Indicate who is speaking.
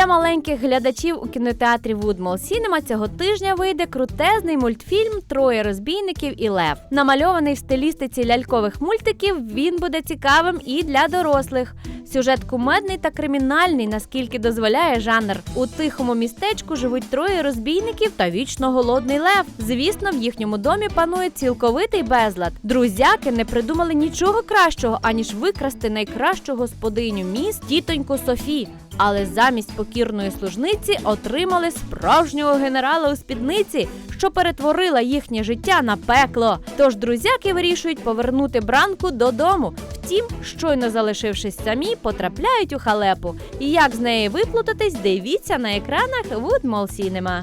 Speaker 1: Для маленьких глядачів у кінотеатрі Woodmall Cinema цього тижня вийде крутезний мультфільм Троє розбійників і лев. Намальований в стилістиці лялькових мультиків, він буде цікавим і для дорослих. Сюжет кумедний та кримінальний, наскільки дозволяє жанр. У тихому містечку живуть троє розбійників та вічно голодний лев. Звісно, в їхньому домі панує цілковитий безлад. Друзяки не придумали нічого кращого, аніж викрасти найкращу господиню міст тітоньку Софі. Але замість покірної служниці отримали справжнього генерала у спідниці, що перетворила їхнє життя на пекло. Тож друзяки вирішують повернути бранку додому. Втім, щойно залишившись самі, потрапляють у халепу. І як з неї виплутатись, дивіться на екранах Woodmall Cinema.